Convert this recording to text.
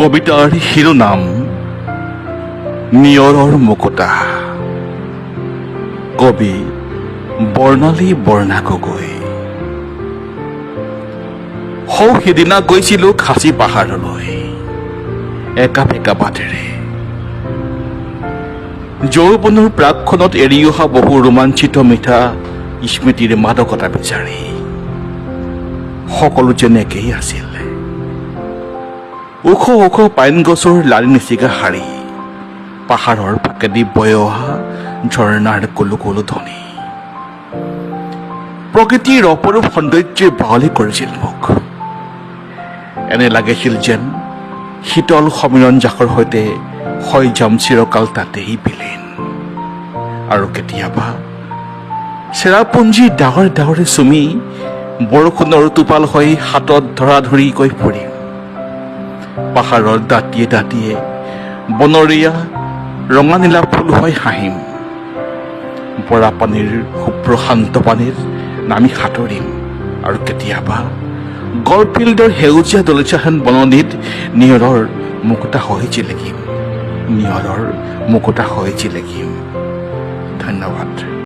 কবিতাৰ শিৰোনাম নিয়ৰৰ মুকুতা। কবি বৰ্ণালী বৰ্ণা গগৈ সৌ সিদিনা গৈছিলোঁ খাচী পাহাৰলৈ, একা বেকা বাটেৰে। যৌৱনৰ প্ৰাকখনত এৰি অহা বহু ৰোমাঞ্চিত মিঠা স্মৃতিৰ মাদকতা বিচাৰি। সকলো যেনেকেই আছিল। ওখ ওখ পাইন গছৰ লাৰি নিচিগা শাৰী পাহাৰৰ ফাকেদি বৈ অহা ঝৰ্ণাৰ কুলু কুলু ধ্বনি। প্ৰকৃতিৰ অপৰূপ সৌন্দৰ্যই বাৱলি কৰিছিল মোক এনে লাগিছিল যেন শীতল সমীৰণ জাকৰ সৈতে হৈ যাম চিৰকাল তাতেই বিলীন। আৰু কেতিয়াবা চেৰাপুঞ্জী ডাৱৰ ডাৱৰে চুমি বৰষুণৰ টোপাল হৈ হাতত ধৰা ধৰিকৈ ফুৰিম পাহাৰৰ দাঁতিয়ে দাঁতিয়ে বনৰীয়া ৰঙা নীলা ফুল হৈ হাঁহিম। বৰা পানীৰ শুভ্ৰ শান্ত পানীৰ নামি সাঁতুৰিম। আৰু কেতিয়াবা গলফিল্ডৰ সেউজীয়া দলিচাহেন বননিত নিয়ৰৰ মুকুতা হৈ জিলিকিম। নিয়ৰৰ মুকুতা হৈ জিলিকিম। ধন্যবাদ।